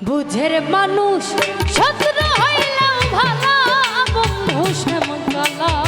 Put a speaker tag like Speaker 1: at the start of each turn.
Speaker 1: বুঝের মানুষ শত্রু হইলাম ভালো বন্ধু শ্যামকালা